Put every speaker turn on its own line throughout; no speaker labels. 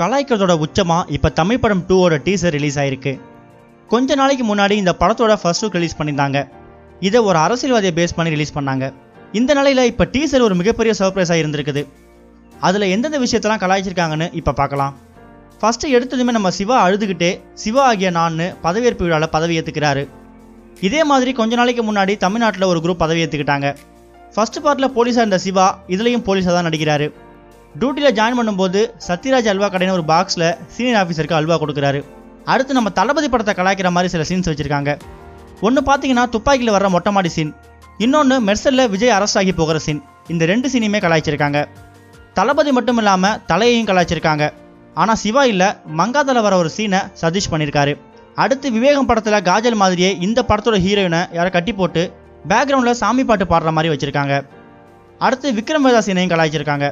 கலாய்க்கிறதோட உச்சமாக இப்போ தமிழ் படம் டூவோட டீசர் ரிலீஸ் ஆயிருக்கு. கொஞ்ச நாளைக்கு முன்னாடி இந்த படத்தோட ஃபர்ஸ்ட் லுக் ரிலீஸ் பண்ணியிருந்தாங்க. இதை ஒரு அரசியல்வாதியை பேஸ் பண்ணி ரிலீஸ் பண்ணாங்க. இந்த நிலையில் இப்போ டீசர் ஒரு மிகப்பெரிய சர்ப்ரைஸாக இருந்திருக்குது. அதில் எந்தெந்த விஷயத்தெல்லாம் கலாய்ச்சிருக்காங்கன்னு இப்போ பார்க்கலாம். ஃபஸ்ட்டு எடுத்ததுமே நம்ம சிவா அழுதுகிட்டே சிவா ஆகிய நான்னு பதவியேற்பு விழாவில் பதவி ஏற்றுக்கிறாரு இதே மாதிரி கொஞ்ச நாளைக்கு முன்னாடி தமிழ்நாட்டில் ஒரு குரூப் பதவி ஏற்றுக்கிட்டாங்க ஃபஸ்ட்டு பார்ட்டில் போலீஸாக இருந்த சிவா இதுலேயும் போலீஸாக தான் நடிக்கிறாரு. டியூட்டியில் ஜாயின் பண்ணும்போது சத்யராஜ் அல்வா கடைன்னு ஒரு பாக்ஸில் சீனியர் ஆஃபீஸருக்கு அல்வா கொடுக்குறாரு. அடுத்து நம்ம தளபதி படத்தை கலாய்க்கிற மாதிரி சில சீன்ஸ் வச்சுருக்காங்க. ஒன்று பார்த்தீங்கன்னா துப்பாக்கியில் வர்ற மொட்டை மாடி சீன் இன்னொன்று மெர்சலில் விஜய் அரெஸ்ட் ஆகி போகிற சீன் இந்த ரெண்டு சீனையுமே கலாய்ச்சிருக்காங்க. தளபதி மட்டும் இல்லாமல் தலையையும் கலாய்ச்சிருக்காங்க. ஆனால் சிவா இல்லை மங்காத்தில் வர ஒரு சீனை சதீஷ் பண்ணியிருக்காரு அடுத்து விவேகம் படத்தில் காஜல் மாதிரியே இந்த படத்தோட ஹீரோயினை யாரை கட்டி போட்டு பேக்ரவுண்டில் சாமி பாட்டு பாடுற மாதிரி வச்சுருக்காங்க. அடுத்து விக்ரம் வேதா சீனையும் கலாய்ச்சிருக்காங்க.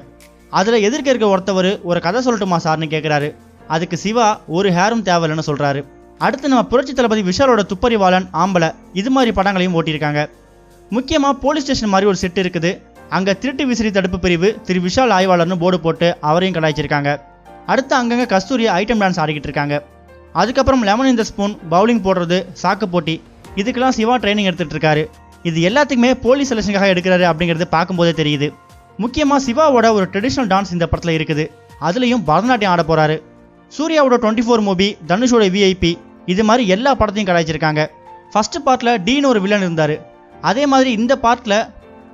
அதில் எதிர்க்க இருக்க ஒருத்தவர் ஒரு கதை சொல்லட்டுமா சார்னு கேட்குறாரு அதுக்கு சிவா ஒரு ஹேரும் தேவையில்லைன்னு சொல்கிறாரு அடுத்து நம்ம புரட்சி தளபதி விஷாலோட துப்பறிவாளன் ஆம்பளை இது மாதிரி படங்களையும் ஓட்டியிருக்காங்க. முக்கியமாக போலீஸ் ஸ்டேஷன் மாதிரி ஒரு செட் இருக்குது. அங்கே திருட்டு விசிறி தடுப்பு பிரிவு திரு விஷால் ஆய்வாளர்னு போர்டு போட்டு அவரையும் கலாய்ச்சிருக்காங்க. அடுத்து அங்கங்கே கஸ்தூரி ஐட்டம் டான்ஸ் ஆடிக்கிட்டு இருக்காங்க. அதுக்கப்புறம் லெமன் இந்த ஸ்பூன் பவுலிங் போடுறது சாக்கு போட்டி. இதுக்கெல்லாம் சிவா ட்ரைனிங் எடுத்துகிட்டு இருக்காரு. இது எல்லாத்துக்குமே போலீஸ் செலெக்ஷனுக்காக எடுக்கிறாரு அப்படிங்கிறது பார்க்கும்போதே தெரியுது. முக்கியமாக சிவாவோட ஒரு ட்ரெடிஷ்னல் டான்ஸ் இந்த படத்தில் இருக்குது. அதுலேயும் பரதநாட்டியம் ஆட போகிறாரு சூர்யாவோட டுவெண்ட்டி ஃபோர் மூவி தனுஷோட விஐபி இது மாதிரி எல்லா படத்தையும் கலாய்ச்சிருக்காங்க. ஃபஸ்ட்டு பார்ட்டில் டீன்னு ஒரு வில்லன் இருந்தார். அதே மாதிரி இந்த பார்ட்டில்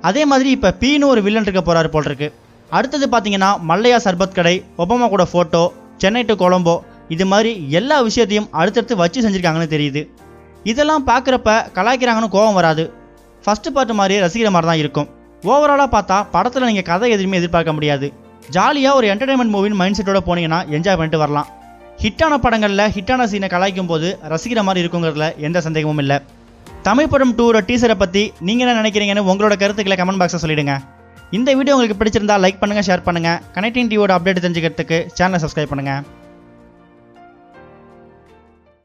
அதே மாதிரி இப்போ பீன்னு ஒரு வில்லன் இருக்க போகிறாரு போல் இருக்கு அடுத்தது பார்த்தீங்கன்னா மல்லையா சர்பத் கடை ஒபாமா கூட ஃபோட்டோ சென்னை டு கொலம்போ இது மாதிரி எல்லா விஷயத்தையும் அடுத்தடுத்து வச்சு செஞ்சுருக்காங்கன்னு தெரியுது. இதெல்லாம் பார்க்குறப்ப கலாய்க்கிறாங்கன்னு கோபம் வராது. ஃபஸ்ட்டு பார்ட்டு மாதிரி ரசிக்கிற மாதிரி தான் இருக்கும். ஓவராலாக பார்த்தா படத்தில் நீங்கள் கதை எதுவுமே எதிர்பார்க்க முடியாது. ஜாலியாக ஒரு என்டர்டைன்மெண்ட் மூவின் மைண்ட் செட்டோட போனீங்கன்னா என்ஜாய் பண்ணிட்டு வரலாம். ஹிட்டான படங்களில் ஹிட்டான சீனை கலாய்க்கும் போது ரசிக்கிற மாதிரி இருக்குங்கிறதுல எந்த சந்தேகமும் இல்லை. தமிழ் படம் டூரோட டீசரை பற்றி நீங்கள் என்ன நினைக்கிறீங்கன்னு உங்களோட கருத்துக்களை கமெண்ட் பாக்ஸில் சொல்லிடுங்க. இந்த வீடியோ உங்களுக்கு பிடிச்சிருந்தா லைக் பண்ணுங்கள் ஷேர் பண்ணுங்கள் கனெக்டிங் டிவியோட அப்டேட் தெரிஞ்சுக்கிறதுக்கு சேனலை சப்ஸ்கிரைப் பண்ணுங்கள்